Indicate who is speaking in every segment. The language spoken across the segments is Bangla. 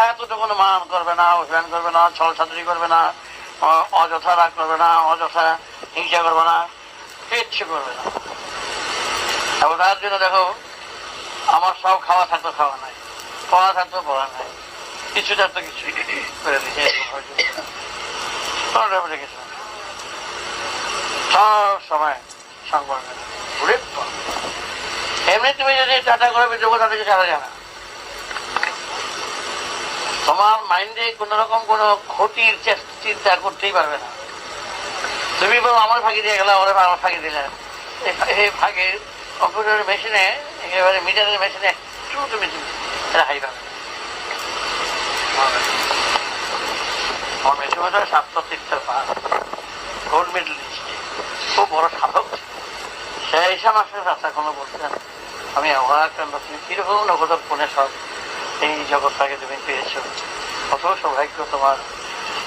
Speaker 1: এতটুকু মান করবে না, অভিমান করবে না ছল ছাত্রী করবে না অযথা রাগ করবে না, অযথা হিংসা করবে না, কিচ্ছু করবে না। এবং তার জন্য দেখো, আমার সব খাওয়া থাকতো, খাওয়া নাই। পড়া থাকতো, পড়া নাই। কিছু থাকতো, কিছু করে কিছু সব সময় সংবরণ ঘুরে এমনি তুমি যদি টাটা করে যোগ্য তাদেরকে ছাড়া যায় না। তোমার মাইন্ডে কোন রকম কোনো ক্ষতির চিন্তা করতেই পারবে না। তুমি বলো, আমার ফাঁকি দিয়ে গেলে ওরা আমার ফাঁকি দিলে। এই ফাঁকি কম্পিউটার মেশিনে একেবারে মিটারের মেশিনে একটু তুমি এটা হাই পাবে। আমার পাঁচ। গোল্ড খুব বড় আমি অবাক তুমি কীরকম নগদ ফোনে সব? এই জগৎটাকে তুমি পেয়েছ। কত সৌভাগ্য তোমার।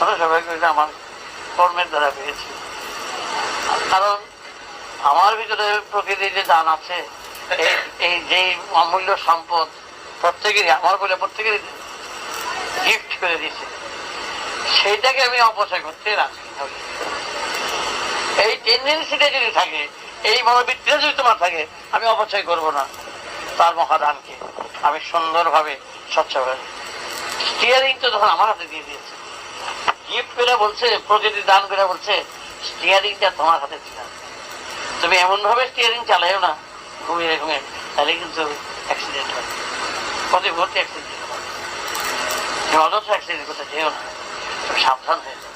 Speaker 1: কত সৌভাগ্য এটা আমার কর্মের দ্বারা পেয়েছি। কারণ আমার ভিতরে প্রকৃতির যে দান আছে, এই- যে অমূল্য সম্পদ প্রত্যেকেরই, আমার বলে প্রত্যেকেরই গিফট করে দিয়েছে। সেইটাকে আমি অপচয় করতে নই। এই টেন্ডেন্সিটা যদি থাকে, এই মনোবৃত্তিটা যদি তোমার থাকে, আমি অপচয় করব না। তার মহাদানকে আমি সুন্দরভাবে স্টিয়ারিং তো তখন আমার হাতে দিয়ে দিয়েছে। গিফট করে বলছে প্রকৃতি দান করে বলছে স্টিয়ারিংটা তোমার হাতে ছিল তুমি স্টিয়ারিং চালাইও না, ঘুমিয়ে ঘুমিয়ে, তাহলে কিন্তু অ্যাক্সিডেন্ট হয়। মুহূর্তে অ্যাক্সিডেন্ট অযথা অ্যাক্সিডেন্ট করতে যেও না, তুমি সাবধান হয়ে যাও।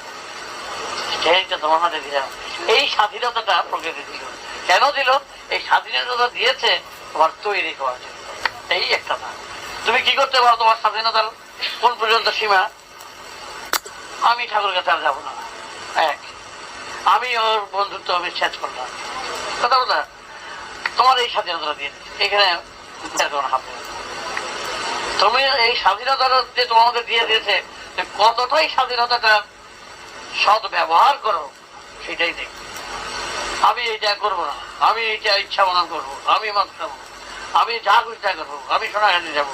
Speaker 1: স্টিয়ারিংটা তোমার হাতে দিলাম। এই স্বাধীনতাটা প্রকৃতি দিল। কেন দিল? এই স্বাধীনতা দিয়েছে তোমার তৈরি করার জন্য। এই একটা না তুমি কি করতে পারো তোমার স্বাধীনতার কোন পর্যন্ত সীমা? আমি ঠাকুর কাছে আর যাব না। এক, আমি ওর বন্ধুত্ব বিচ্ছেদ করলাম। কথা বলতে তোমার এই স্বাধীনতা দিয়ে এখানে। তুমি এই স্বাধীনতা যে তোমাদের দিয়ে দিয়েছে কতটাই স্বাধীনতাটা সৎ ব্যবহার করো, সেটাই দেখ আমি এইটা করব না। আমি এইটা ইচ্ছা মতন করব। আমি মত খাব। আমি যা খুশি করব। আমি সোনাঘাটে যাব।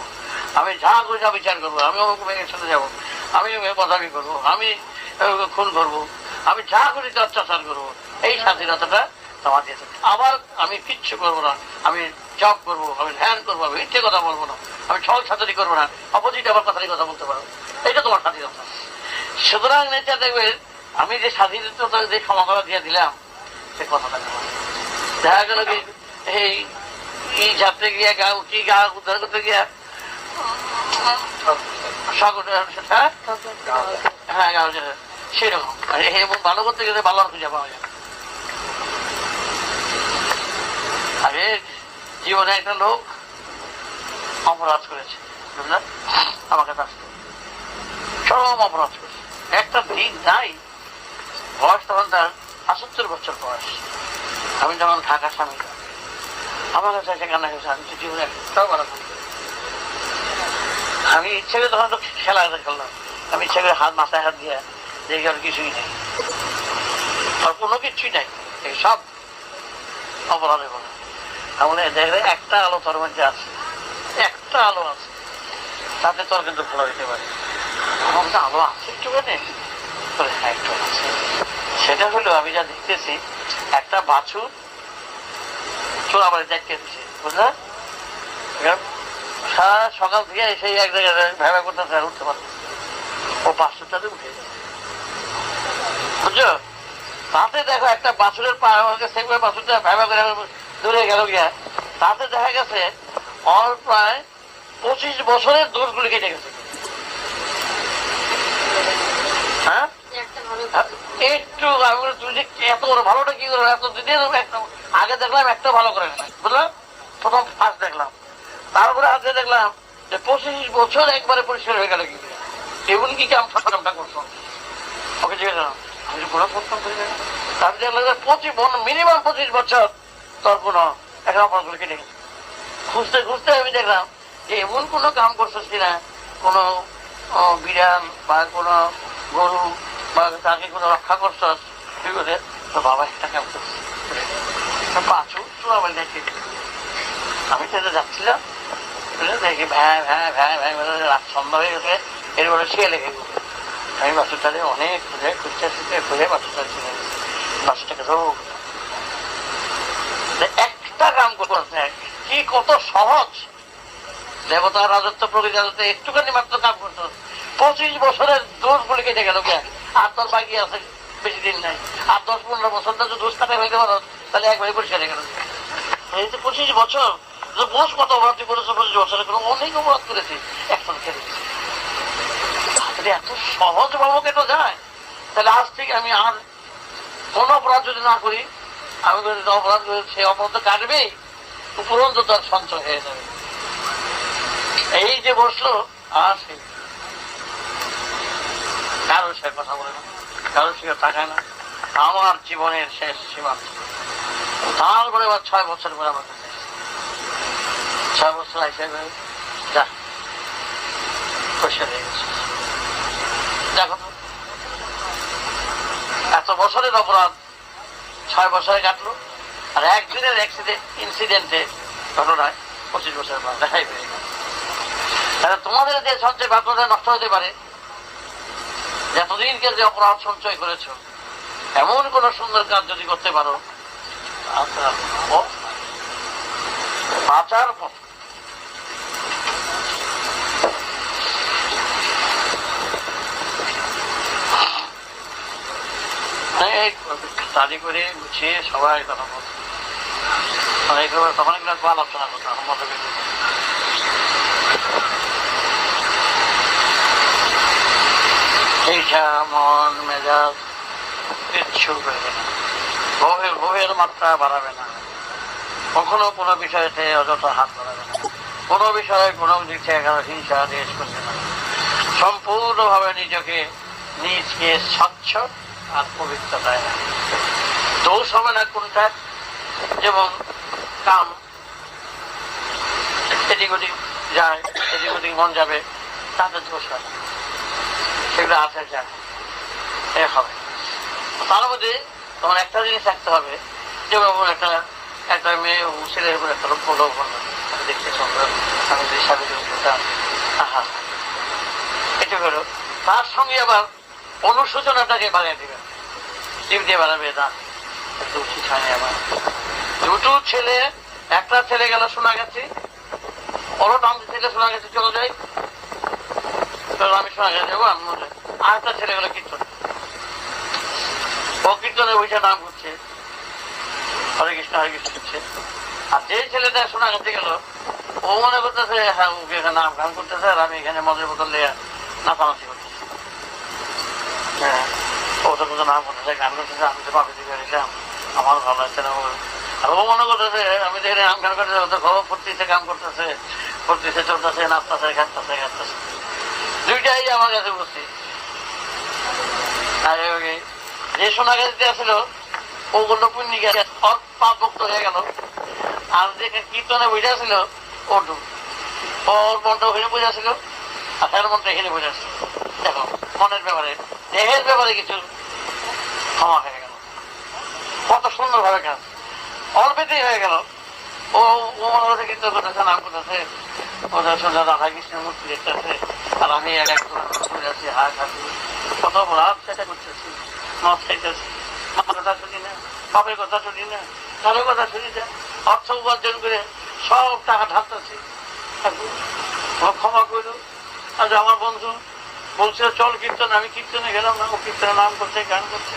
Speaker 1: আমি যা খুশি তা বিচার করব, আমি অমুক মেয়ের সাথে যাব আমি বদামি করব, আমি খুন করব, আমি যা তা অত্যাচার করব। এই স্বাধীনতাটা তোমার দিয়েছে আবার আমি কিচ্ছু করব না, আমি জব করব, আমি ধ্যান করব, আমি মিথ্যে কথা বলব না, আমি ছল ছাত্রী করব না, অপোজিট আবার কথারই কথা বলতে পারব এটা তোমার স্বাধীনতা। সুতরাং এটা দেখবে, আমি যে স্বাধীনতা যে সমাধান দিয়ে দিলাম, সে কথাটা না। দেখা গেল কি, এই যাত্রে গিয়া গা কি গা উদ্ধার করতে গিয়া হ্যাঁ? হ্যাঁ? গা সেরকম। এবং ভালো করতে গেলে ভালো আর খুঁজে পাওয়া যায় জীবনে একটা লোক অপরাধ করেছে আমার কাছে চরম অপরাধ করেছে। একটা দিন নাই, বয়স তখন তার আটাত্তর বছর বয়স। আমি যখন ঢাকা স্বামী, আমার কাছে কান্না আমি জীবনে একটাও ভালো। আমি ইচ্ছে করে তখন তো খেলা খেললাম আমি ইচ্ছে করে হাত মাথায় হাত দিয়ে দেখি আর কিছুই নেই। আর কোনো কিছুই নাই। সব অপরাধে বলে তাহলে দেখবে একটা আলো তোর মধ্যে আছে। একটা আলো আছে। তাতে তোর কিন্তু ভালো হইতে পারে। আমার মধ্যে আলো আছে একটু নেই বলে, হ্যাঁ একটু সেটা হলো আমি যা দেখতেছি একটা বাছুর চোরা বাড়ি দেখতে বুঝলে? সারা সকাল থেকে এসে এক জায়গায় ভেবা করতে উঠতে পারছে না। ও বাছুরটাতে উঠে যায় বুঝছ? তাতে দেখো একটা বাছুরের পা আমাকে সেম করে বাছুরটা ভেবা করে দূরে গেল গিয়া। তাতে দেখা গেছে ওর প্রায় পঁচিশ বছরের দোষগুলি কেটে গেছে। হ্যাঁ? একটু বলি, যে এত ভালোটা কি করো এত একটা আগে দেখলাম একটা ভালো করে না বুঝলাম প্রথম ফার্স্ট দেখলাম। তারপরে আজকে দেখলাম যে পঁচিশ বছর একবারে পরিষ্কার হয়ে গেল কি এমন কি কাম কামটা করছ ওকে জিজ্ঞেস আমি কোনো তারপরে দেখলাম পঁচিশ মিনিমাম পঁচিশ বছর তোর কোনো অপরাধগুলো কেটে গেছে। খুঁজতে খুঁজতে আমি দেখলাম যে এমন কোনো কাম করছিস কিনা, কোনো বিড়াল বা কোনো গরু বা তাকে কোনো রক্ষা করছস ঠিক আছে, তো বাবা একটা কাম করছে। বাছুর তো আমার দেখে আমি সেটা যাচ্ছিলাম? দেখি ভ্যাঁ ভ্যাঁ ভ্যাঁ রাত সন্ধ্যা হয়ে গেছে এরপরে লেগে গেল আমি বাসুটারে অনেক খুঁজে খুঁজতে খুঁজতে খুঁজে বাসুটার চিনে গেছি বাসুটাকে ধরবো একটা কাম করতে কি কত সহজ দেবতার রাজত্ব প্রকৃতি রাজত্ব একটুখানি মাত্র কাম করতো পঁচিশ বছরের দোষ গুলি কেটে গেল আর তোর বাকি আছে বেশি দিন নাই আর দশ পনেরো বছর যদি দোষ কাটে ফেলতে পারো তাহলে একবারে পরিষ্কার হয়ে গেল এই যে পঁচিশ বছর বস কত অপরাধ করেছে পঁচিশ বছরে কোনো অনেক অপরাধ করেছি। এখন খেলে তাহলে এত সহজ ভাবে কেন যায়? তাহলে আজ থেকে আমি আর কোন অপরাধ যদি না করি, আমি অপরাধ সে অপরাধ কাটবেই উপরন্ত তার সঞ্চয় হয়ে যাবে। এই যে বসল, আর সে কারও সে কথা বলে না কারও সে তাকায় না। আমার জীবনের শেষ সীমান্ত তারপরে আবার ছয় বছর পরে আমার। ছয় বছর করে যা পয়সা দিয়ে গেছে এত বছরের অপরাধ ছয় বছরে কাটলো আর একদিনের অ্যাক্সিডেন্ট ইনসিডেন্টে ঘটনায় পঁচিশ বছর পর দেখাই পেয়ে গেল তাহলে তোমাদের যে সঞ্চয় বাক্যটা নষ্ট হতে পারে যতদিনকে যে অপরাধ সঞ্চয় করেছ এমন কোন সুন্দর কাজ যদি করতে পারো বাঁচার পথ স্টাডি করে গুছিয়ে সবাই কথা অনেক তখন একটু আলোচনা করতাম মতো হিংসা মন, মেজাজ, কিচ্ছু করবে না। বউয়ের বউয়ের মাত্রা বাড়াবে না। কখনো কোনো বিষয়তে অযথা হাত বাড়াবে না। কোনো বিষয়ে কোনো দিক থেকে হিংসা দেশ করবে না। সম্পূর্ণভাবে নিজেকে, নিজকে স্বচ্ছ আর রাখবে। দোষ হবে না কোনটা যেমন কাম। এদিক ওদিক যায়, এদিক ওদিক মন যাবে, তাতে দোষ হয় সেগুলো আছে যায় এ হবে। তার মধ্যে তোমার একটা জিনিস থাকতে হবে যেমন একটা একটা মেয়ে ছেলের উপর একটা লোক আমি দেখতে আমি যে সাথে আহা। এটা হলো। তার সঙ্গে আবার অনুশোচনাটাকে বাড়িয়ে দিবেন টিপ দিয়ে বাড়াবে হয়নি দুটো ছেলে, একটা ছেলে গেল শোনা গেছে ওরও টান থেকে শোনা গেছে চলে যাই আমি শোনা গেছে আমি আর একটা ছেলে গেলো কীর্তন। ও কীর্তনে বৈশা নাম করছে হরে কৃষ্ণ হরে কৃষ্ণ করছে আর যে ছেলেটা শোনা গেছে গেল, ও মনে করতেছে হ্যাঁ ওকে এখানে নাম গান করতেছে, আর আমি এখানে মদের বোতল নিয়ে নাচানাচি করতেছি। হ্যাঁ। ও তো কোনো নাম করতেছে গান করতেছে আমি তো পাবে দিকে দিলাম আমার ও কাছে যে সোনা গাছতে আসছিল ও বলল পুণ্যি গেছে ওর পাপ মুক্ত হয়ে গেল। আর যে কীর্তনে বুঝে ছিল ও ডুব ওর মনটা ওখানে বুঝে ছিল আর তার মনটা এখানে বুঝে আসছিল দেখো, মনের ব্যাপারে, দেহের ব্যাপারে কিছু ক্ষমা হয়ে গেল। কত সুন্দর ভাবে কাজ অল্পেতেই হয়ে গেল। ও ও মনে করছে কীর্তন করতেছে নাম করতেছে ওদের সুন্দর রাধা কৃষ্ণের মূর্তি দেখতেছে আর আমি এক এক করে আছি হাত হাতি কত রাত সেটা করতেছি মদ খাইতেছি মার কথা শুনি না বাপের কথা শুনি না কারও কথা শুনি না। অর্থ উপার্জন করে সব টাকা ঢালতেছি ক্ষমা করো আজ আমার বন্ধু বলছে, চল কীর্তন, আমি কীর্তনে গেলাম না। ও কীর্তনে নাম করছে, গান করছে।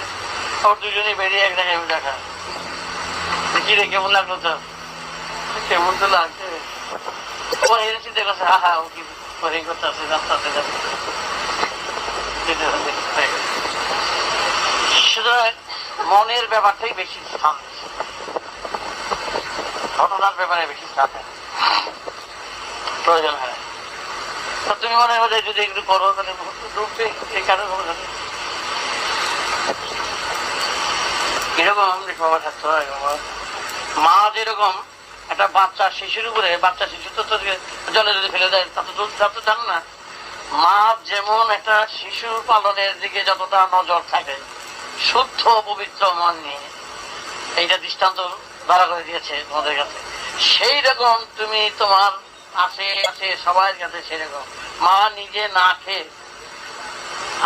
Speaker 1: ওর দুজনে বেরিয়ে এক জায়গায় দেখা। কি রে, কেমন লাগল তো কেমন তো লাগছে। ও হেরে চিন্তা করছে আহা, ও কি করে করতেছে রাস্তাতে যাচ্ছে সুতরাং মনের ব্যাপারটাই বেশি স্থান। ঘটনার ব্যাপারে বেশি স্থান প্রয়োজন হয় তুমি মনে হয় যদি একটু করো, তাহলে ডুববে এই কারণে না। বাবা থাকতে হয় মা যেরকম, একটা বাচ্চা শিশুর উপরে, বাচ্চা শিশু তো জলে যদি ফেলে দেয়, তা তো তা তো জানো না। মা যেমন একটা শিশু পালনের দিকে যতটা নজর থাকে, শুদ্ধ পবিত্র মন নিয়ে, এইটা দৃষ্টান্ত ধরা করে দিয়েছে তোমাদের কাছে। সেই রকম তুমি তোমার আছে আছে সবার কাছে সেরকম মা নিজে না খেয়ে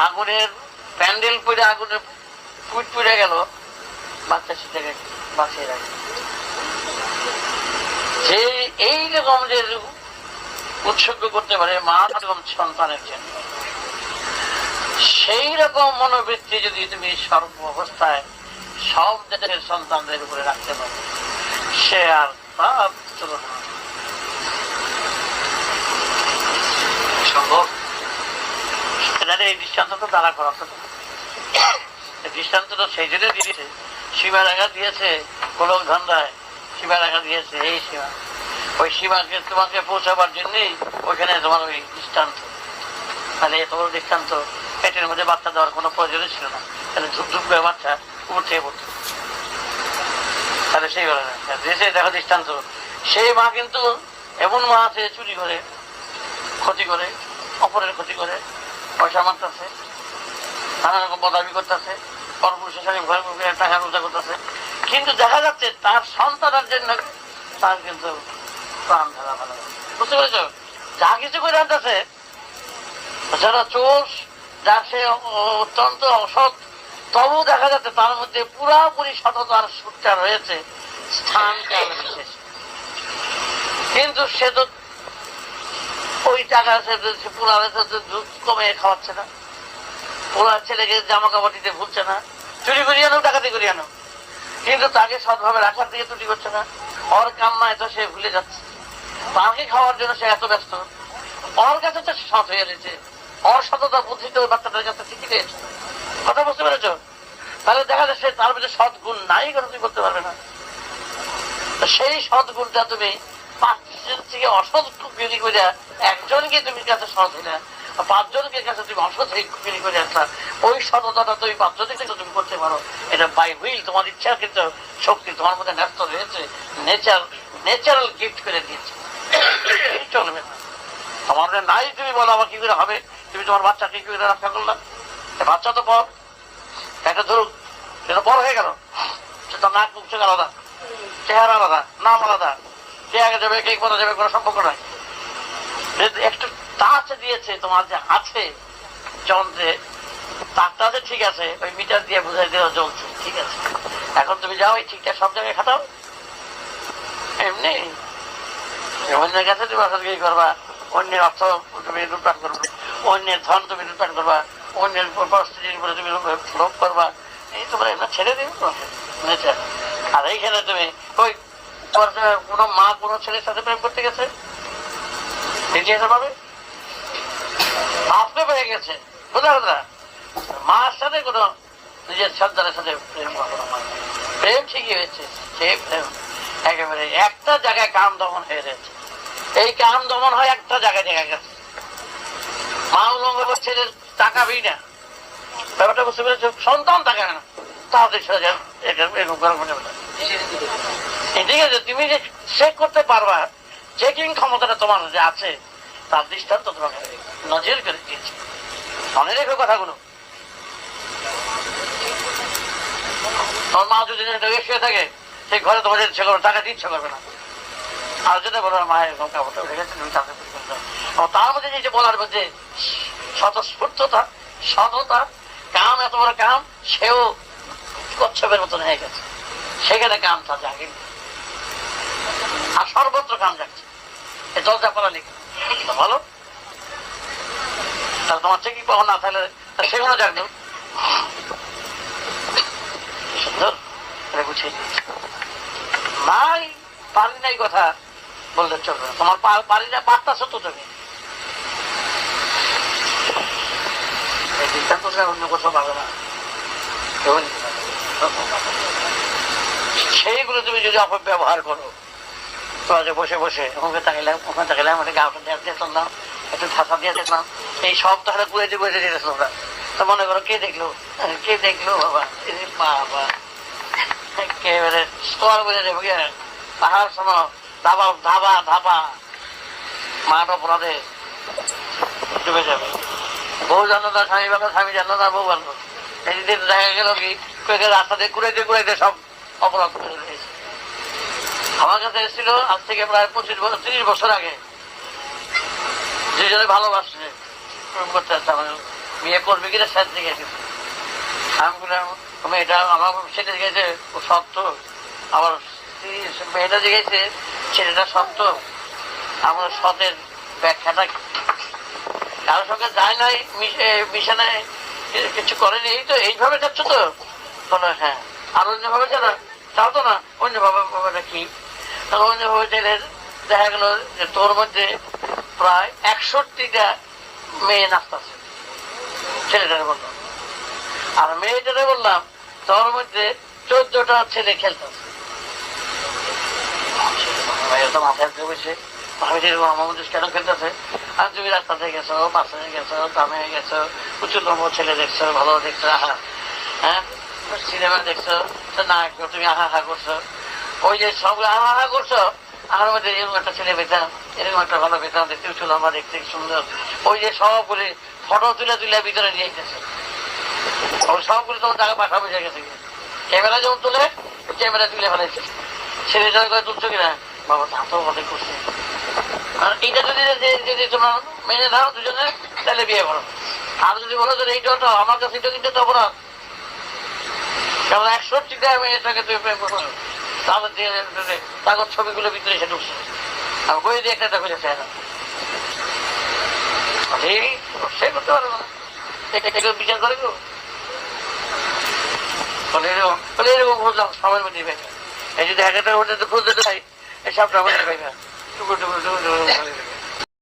Speaker 1: আগুনের প্যান্ডেল পরে আগুনের ফুট পড়ে গেল বাচ্চা সেটাকে বাঁচিয়ে রাখে। যে এইরকম যে উৎসর্গ করতে পারে মা এরকম সন্তানের জন্য সেই রকম মনোবৃত্তি যদি তুমি সর্ব অবস্থায় সব দেশের সন্তানদের উপরে রাখতে পারো, সে আর তার তুলনা সম্ভব? এই তো দ্বারা করা দৃষ্টান্ত তো সেই জন্য দিয়েছে সীমা আঘাত দিয়েছে কোলক ধান্দায় সীমা আঘাত দিয়েছে, এই সীমা ওই সীমাকে তোমাকে পৌঁছাবার জন্যই ওইখানে তোমার ওই দৃষ্টান্ত। তাহলে এত বড় দৃষ্টান্ত, পেটের মধ্যে বাচ্চা দেওয়ার কোনো প্রয়োজনই ছিল না। তাহলে ধূপ ধূপ করে বাচ্চা থেকে পড়তো। তাহলে সেই বলে দেশে দেখো দৃষ্টান্ত। সেই মা কিন্তু এমন মা আছে, চুরি করে, ক্ষতি করে, অপরের ক্ষতি করে, পয়সা মারতেছে নানা রকম বদাবি করতেছে। কিন্তু দেখা যাচ্ছে তার সন্তানের জন্য তার কিন্তু প্রাণ ভালো বুঝতে পেরেছ? যা কিছু করে আনতেছে, যারা চোর, যার সে অত্যন্ত অসৎ তবু দেখা যাচ্ছে তার মধ্যে পুরাপুরি সততার সুরটা রয়েছে, স্থান কিন্তু সে তো ওই টাকা সে দুধ কমে খাওয়াচ্ছে না। পুরা ছেলেকে জামা কাপড় দিতে ভুলছে না। চুরি করিয়ে আনো, ডাকাতি করিয়ে আনো। কিন্তু তাকে সৎভাবে রাখার দিকে ত্রুটি করছে না। ওর কান্নায় তো সে ভুলে যাচ্ছে। তাকে খাওয়ার জন্য সে এত ব্যস্ত। ওর কাছে তো সৎ হয়ে রয়েছে। ওর সততা বুদ্ধি তো বাচ্চাটার কাছে ঠিকই রয়েছে। কথা বুঝতে পেরেছ? তাহলে দেখা যাচ্ছে তার মধ্যে সৎ গুণ নাই কথা তুমি করতে পারবে না। সেই সৎ গুণটা তুমি পাঁচজন থেকে অসৎ বিক্রি করে একজনকে তুমি কাছে সৎ হইলে। পাঁচজনকে কাছে তুমি হয়ে বিক্রি করে আসলা ওই সততাটা তুমি পাঁচজনের কিন্তু তুমি করতে পারো। এটা বাই হুইল তোমার ইচ্ছা কিন্তু শক্তি, তোমার মধ্যে ন্যস্ত রয়েছে। নেচার ন্যাচারাল গিফট করে দিয়েছে। চলবে না। তোমার মধ্যে নাই, তুমি বলো আমার কি করে হবে? তুমি তোমার বাচ্চাকে কি করে রক্ষা করলা? এ বাচ্চা তো বড়। একটা ধরুক সেটা বড় হয়ে গেল। সেটা নাক, মুখ চোখ আলাদা। চেহারা আলাদা, নাম আলাদা। কে আগে যাবে কে কোথা যাবে কোনো সম্পর্ক নাই। একটু টাচ দিয়েছে তোমার যে আছে যন্ত্রে তারটা যে ঠিক আছে, ওই মিটার দিয়ে বুঝাই দেওয়া জ্বলছে, ঠিক আছে। এখন তুমি যাও, এই ঠিকঠাক সব জায়গায় খাটাও। এমনি অন্যের কাছে তুমি অসৎগিরি করবা? অন্যের অর্থ তুমি লুটপাট করবে। অন্যের ধন তুমি লুটপাট করবা। অন্যের পরিস্থিতির উপরে তুমি লোভ করবা। এই তোমার এমনি ছেড়ে দিবে নেচার আর এইখানে তুমি ওই কোনো মা, কোনো ছেলের সাথে প্রেম করতে গেছে? ইতিহাসে পাবে? আপনি পেয়ে গেছে। বোঝা কথা? মার সাথে কোনো নিজের সন্তানের সাথে প্রেম প্রেম ঠিকই হয়েছে, সেই প্রেম একেবারে একটা জায়গায় কাম দমন হয়ে গেছে এই কাম দমন হয় একটা জায়গায় দেখা গেছে। মা উলঙ্গ ছেলের টাকা বিই না। ব্যাপারটা বুঝতে পেরেছ? সন্তান টাকা না। তাহলে এটা এরকম মনে হয় না। ঠিক আছে, তুমি যে চেক করতে পারবা চেকিং ক্ষমতাটা তোমার যে আছে তার দৃষ্টান্ত তোমাকে নজর করে দিয়েছে। মনে রেখো কথাগুলো। তোমার মা যদি শুয়ে থাকে, সেই ঘরে তোমার ইচ্ছে করবে টাকা দিতে ইচ্ছে করবে না। আর যেটা বলো মায়ের এরকম কাপড়টা উঠে গেছে তাদের এবং তার মধ্যে যে বলার মধ্যে স্বতঃস্ফূর্ততা, সততা, কাম এত বড় কাম, সেও কচ্ছপের মতন হয়ে গেছে। সেখানে কামটা জাগে আর সর্বত্র কাম যাচ্ছে এ দরজা পড়া লিখে। ভালো? তাহলে তোমার চেকিং পাবো না? তাহলে সেগুলো জাগলো সুন্দর? এটা গুছিয়ে নাই, পারি নাই কথা বললে চলবে না। তোমার পারি না পারতাছো তো তুমি। অন্য কোথাও পাবে না। সেইগুলো তুমি যদি অপব্যবহার করো। বসে বসে ওখানে তাকাইলাম ওখানে তাকাইলাম একটা গাউটা দিয়ে দেখলাম একটু ঠাসা দিয়ে এই সব তাহলে পুরে দিয়ে তো মনে করো, কে দেখল? কে দেখল বাবা? বাবা। একেবারে স্তর বলে দেবো ধাবা ধাবা ধাবা। মাঠ অপরাধে ডুবে যাবে। বউ জানো না, স্বামী ভালো, স্বামী জানো না, বউ ভালো। এই দেখা গেল কি? রাস্তা দিয়ে ঘুরে দিয়ে ঘুরে দিয়ে সব অপরাধ করে দিয়েছে। আমার কাছে এসেছিল আজ থেকে প্রায় পঁচিশ বছর তিরিশ বছর আগে। দুজনে ভালোবাসছে প্রেম আমার। বিয়ে করবে কিনা স্যার দিকে আমি বললাম, তুমি এটা আমার সেটা গেছে ও আবার স্ত্রী- মেয়েটা জিগেছে ছেলেটা সত্য। আমার সতের ব্যাখ্যাটা? কারোর সঙ্গে যায় নাই, মিশে- নাই কিছু করেনি। এই তো এইভাবে যাচ্ছ তো? হ্যাঁ। আর অন্যভাবে যারা চাও তো না। অন্যভাবে কি? তখন অন্যভাবে চাইলে দেখা গেল যে তোর মধ্যে প্রায় একষট্টিটা মেয়ে নাচতেছে ছেলেটারে বললাম। আর মেয়েটারে বললাম, তোর মধ্যে চোদ্দটা ছেলে খেলতেছে মাথায় যেরকম আমার কেন খেলতেছে আর তুমি রাস্তাতে গেছো, বাসে গেছো দামে গেছো, উঁচু ছেলে দেখছ, ভালো দেখছ, আহা। হ্যাঁ? সিনেমা দেখছ, তো না একটু তুমি আহা হা করছ। ওই যে সবগুলো আহা করছ? আর মধ্যে এরকম একটা ছেলে পেতাম, এরকম একটা ভালো পেতাম, দেখতে উঁচু আমার দেখতে সুন্দর। ওই যে সবগুলি ফটো তুলে তুলে ভিতরে নিয়ে যেতেছে ওই সবগুলো তোমার টাকা পাঠা বুঝে গেছে ক্যামেরা যখন তুলে ক্যামেরা তুলে ফেলেছে। ছেলেটা করে তুলছো কিনা? বাবা, তা তো অনেক করছে। আর এইটা যদি যদি- তোমার মেনে দাও দুজনে, তাহলে বিয়ে করো। আর যদি বলো যে এইটা তো আমার কাছে এটা কিন্তু অপরাধ। কারণ একষট্টিটা মেয়েটাকে তুমি প্রেম করো। তাদের ছবিগুলো ভিতরে এসে ঢুকছে আর বই দিয়ে একটা দেখো যাচ্ছে সে করতে পারবে না বিচার করে কেউ এরকম বলে এরকম বুঝলাম সময়ের এই যদি এক একটা হোটেল খুঁজতে চাই এই সবটা টুকরো টুকরো টুকরো।